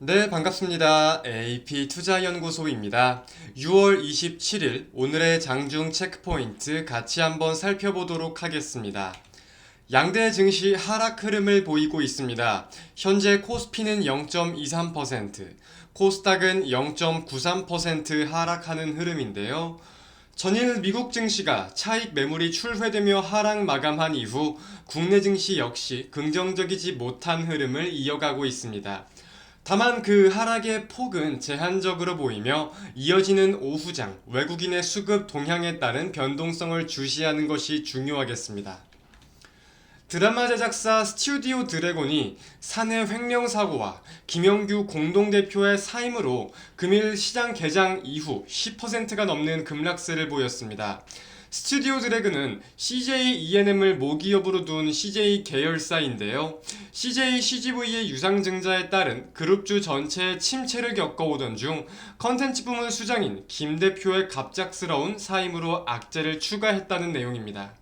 네, 반갑습니다. AP 투자연구소입니다. 6월 27일 오늘의 장중 체크포인트 같이 한번 살펴보도록 하겠습니다. 양대 증시 하락 흐름을 보이고 있습니다. 현재 코스피는 0.23%, 코스닥은 0.93% 하락하는 흐름인데요. 전일 미국 증시가 차익 매물이 출회되며 하락 마감한 이후 국내 증시 역시 긍정적이지 못한 흐름을 이어가고 있습니다. 다만 그 하락의 폭은 제한적으로 보이며 이어지는 오후장 외국인의 수급 동향에 따른 변동성을 주시하는 것이 중요하겠습니다. 드라마 제작사 스튜디오 드래곤이 사내 횡령 사고와 김영규 공동대표의 사임으로 금일 시장 개장 이후 10%가 넘는 급락세를 보였습니다. 스튜디오 드래곤은 CJ ENM을 모기업으로 둔 CJ 계열사인데요. CJ CGV의 유상증자에 따른 그룹주 전체의 침체를 겪어오던 중 컨텐츠 부문 수장인 김 대표의 갑작스러운 사임으로 악재를 추가했다는 내용입니다.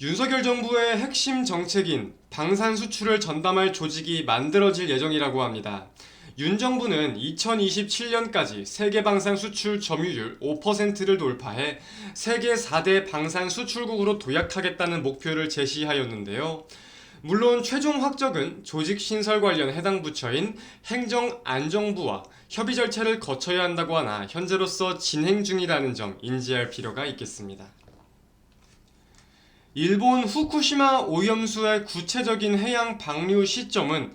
윤석열 정부의 핵심 정책인 방산 수출을 전담할 조직이 만들어질 예정이라고 합니다. 윤 정부는 2027년까지 세계 방산 수출 점유율 5%를 돌파해 세계 4대 방산 수출국으로 도약하겠다는 목표를 제시하였는데요. 물론 최종 확정은 조직 신설 관련 해당 부처인 행정안정부와 협의 절차를 거쳐야 한다고 하나 현재로서 진행 중이라는 점 인지할 필요가 있겠습니다. 일본 후쿠시마 오염수의 구체적인 해양 방류 시점은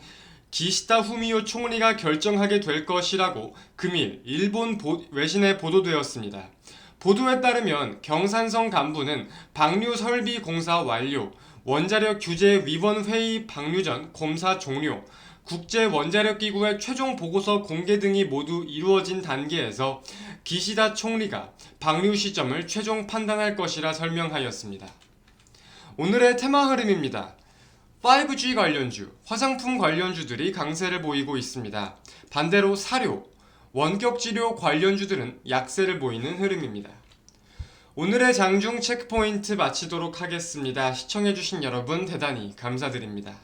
기시다 후미오 총리가 결정하게 될 것이라고 금일 일본 보- 외신에 보도되었습니다. 보도에 따르면 경산성 간부는 방류 설비 공사 완료, 원자력 규제 위원 회의 방류 전 검사 종료, 국제 원자력 기구의 최종 보고서 공개 등이 모두 이루어진 단계에서 기시다 총리가 방류 시점을 최종 판단할 것이라 설명하였습니다. 오늘의 테마 흐름입니다. 5G 관련주, 화장품 관련주들이 강세를 보이고 있습니다. 반대로 사료, 원격 치료 관련주들은 약세를 보이는 흐름입니다. 오늘의 장중 체크포인트 마치도록 하겠습니다. 시청해주신 여러분 대단히 감사드립니다.